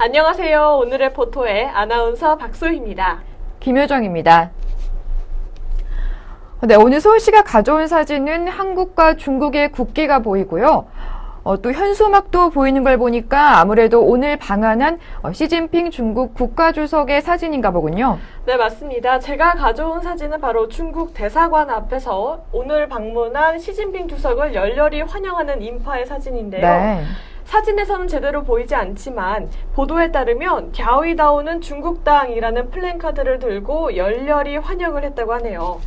안녕하세요. 오늘의 포토의 아나운서 박소희입니다. 김효정입니다. 네, 오늘 서울시가 가져온 사진은 한국과 중국의 국기가 보이고요. 어, 또 현수막도 보이는 걸 보니까 아무래도 오늘 방한한 어, 시진핑 중국 국가주석의 사진인가 보군요. 네, 맞습니다. 제가 가져온 사진은 바로 중국 대사관 앞에서 오늘 방문한 시진핑 주석을 열렬히 환영하는 인파의 사진인데요. 네. 사진에서는 제대로 보이지 않지만 보도에 따르면 갸오이다오는 중국당이라는 플랜카드를 들고 열렬히 환영을 했다고 하네요.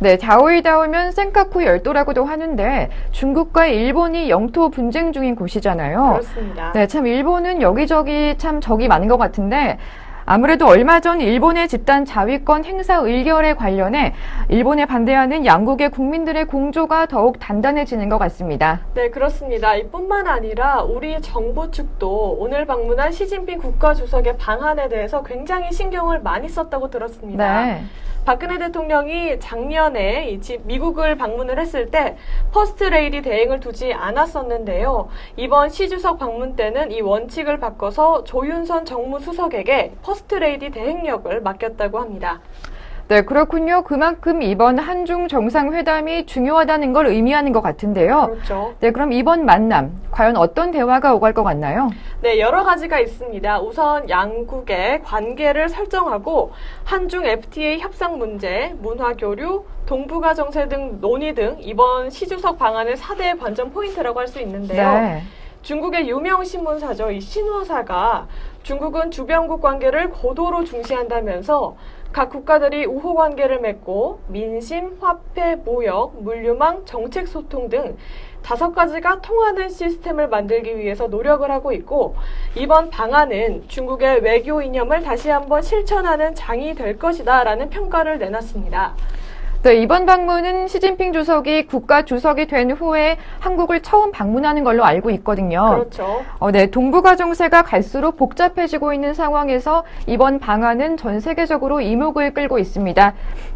네, 자오이다오면 센카쿠 열도라고도 하는데 중국과 일본이 영토 분쟁 중인 곳이잖아요. 그렇습니다. 네, 참 일본은 여기저기 참 적이 많은 것 같은데 아무래도 얼마 전 일본의 집단 자위권 행사 의결에 관련해 일본에 반대하는 양국의 국민들의 공조가 더욱 단단해지는 것 같습니다. 네, 그렇습니다. 이뿐만 아니라 우리 정부 측도 오늘 방문한 시진핑 국가주석의 방한에 대해서 굉장히 신경을 많이 썼다고 들었습니다. 네. 박근혜 대통령이 작년에 이 집- 미국을 방문을 했을 때 퍼스트 레이디 대행을 두지 않았었는데요. 이번 시 주석 방문 때는 이 원칙을 바꿔서 조윤선 정무수석에게 퍼스트 레이디 대행력을 맡겼다고 합니다. 네, 그렇군요. 그만큼 이번 한중 정상회담이 중요하다는 걸 의미하는 것 같은데요. 그렇죠. 네, 그럼 이번 만남, 과연 어떤 대화가 오갈 것 같나요? 네, 여러 가지가 있습니다. 우선 양국의 관계를 설정하고 한중 FTA 협상 문제, 문화 교류, 동북아 정세 등 논의 등 이번 시주석 방안의 4대 관전 포인트라고 할 수 있는데요. 네. 중국의 유명 신문사죠. 이 신화사가 중국은 주변국 관계를 고도로 중시한다면서 각 국가들이 우호 관계를 맺고 민심, 화폐, 무역, 물류망, 정책 소통 등 다섯 가지가 통하는 시스템을 만들기 위해서 노력을 하고 있고 이번 방안은 중국의 외교 이념을 다시 한번 실천하는 장이 될 것이다라는 평가를 내놨습니다. 네, 이번 방문은 시진핑 주석이 국가 주석이 된 후에 한국을 처음 방문하는 걸로 알고 있거든요. 그렇죠. 어, 네, 동북아 정세가 갈수록 복잡해지고 있는 상황에서 이번 방안은 전 세계적으로 이목을 끌고 있습니다.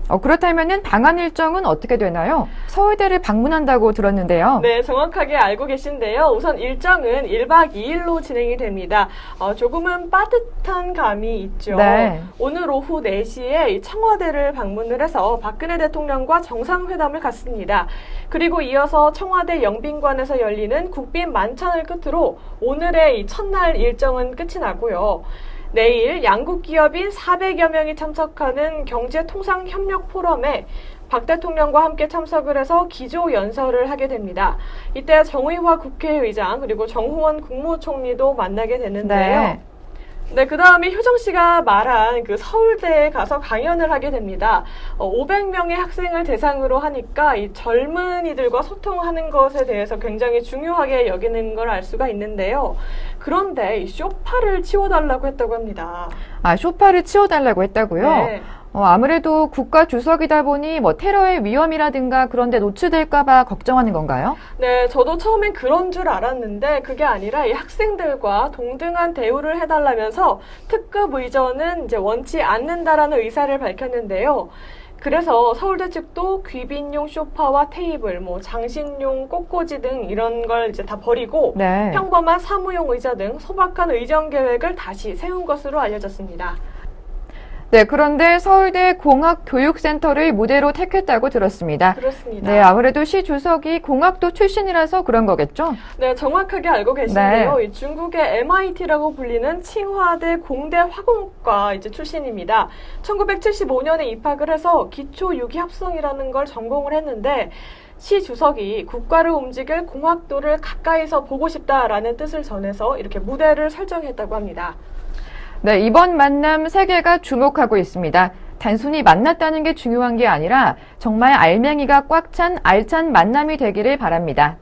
어, 그렇다면은 방안 일정은 어떻게 되나요? 서울대를 방문한다고 들었는데요. 네, 정확하게 알고 계신데요. 우선 일정은 1박 2일로 진행이 됩니다. 어, 조금은 빠듯한 감이 있죠. 네. 오늘 오후 4시에 이 청와대를 방문을 해서 박근혜 대통령과 정상회담을 갖습니다. 그리고 이어서 청와대 영빈관에서 열리는 국빈 만찬을 끝으로 오늘의 이 첫날 일정은 끝이 나고요. 내일 양국 기업인 400여 명이 참석하는 경제통상협력 포럼에 박 대통령과 함께 참석을 해서 기조 연설을 하게 됩니다. 이때 정의화 국회의장 그리고 정홍원 국무총리도 만나게 되는데요. 네. 네, 그 다음에 효정 씨가 말한 그 서울대에 가서 강연을 하게 됩니다. 어, 500명의 학생을 대상으로 하니까 이 젊은이들과 소통하는 것에 대해서 굉장히 중요하게 여기는 걸 알 수가 있는데요. 그런데 이 쇼파를 치워달라고 했다고 합니다. 아, 쇼파를 치워달라고 했다고요? 네. 어, 아무래도 국가 주석이다 보니 뭐 테러의 위험이라든가 그런 데 노출될까봐 걱정하는 건가요? 네, 저도 처음엔 그런 줄 알았는데 그게 아니라 이 학생들과 동등한 대우를 해달라면서 특급 의전은 이제 원치 않는다라는 의사를 밝혔는데요. 그래서 서울대 측도 귀빈용 소파와 테이블, 뭐 장신용 꽃꽂이 등 이런 걸 이제 다 버리고 네. 평범한 사무용 의자 등 소박한 의전 계획을 다시 세운 것으로 알려졌습니다. 네, 그런데 서울대 공학교육센터를 무대로 택했다고 들었습니다. 그렇습니다. 네, 아무래도 시 주석이 공학도 출신이라서 그런 거겠죠? 네, 정확하게 알고 계신데요. 네. 이 중국의 MIT라고 불리는 칭화대 공대 화공과 이제 출신입니다. 1975년에 입학을 해서 기초 유기 합성이라는 걸 전공을 했는데 시 주석이 국가를 움직일 공학도를 가까이서 보고 싶다라는 뜻을 전해서 이렇게 무대를 설정했다고 합니다. 네, 이번 만남 세계가 주목하고 있습니다. 단순히 만났다는 게 중요한 게 아니라 정말 알맹이가 꽉 찬 알찬 만남이 되기를 바랍니다.